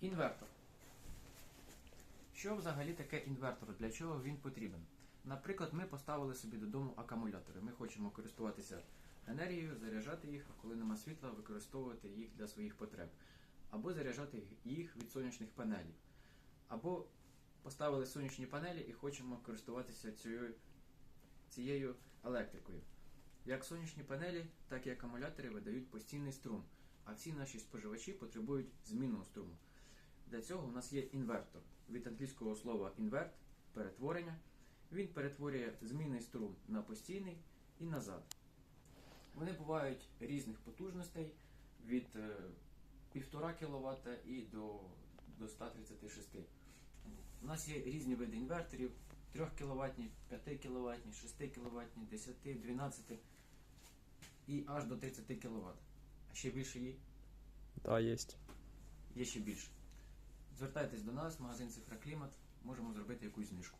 Інвертор. Що взагалі таке інвертор? Для чого він потрібен? Наприклад, ми поставили собі додому акумулятори. Ми хочемо користуватися енергією, заряджати їх, а коли нема світла, використовувати їх для своїх потреб. Або заряджати їх від сонячних панелей. Або поставили сонячні панелі і хочемо користуватися цією, цією електрикою. Як сонячні панелі, так і акумулятори видають постійний струм, а всі наші споживачі потребують змінного струму. Для цього у нас є інвертор. Від англійського слова інверт перетворення. Він перетворює змінний струм на постійний і назад. Вони бувають різних потужностей від е, 1,5 кВт і до, до 136. У нас є різні види інверторів: 3 кВт, 5 кВт, 6 кВт, 10, 12 і аж до 30 кВт. А ще більше є, Да, есть. є ще більше. Звертайтесь до нас, магазин Цифра Клімат, можемо зробити якусь знижку.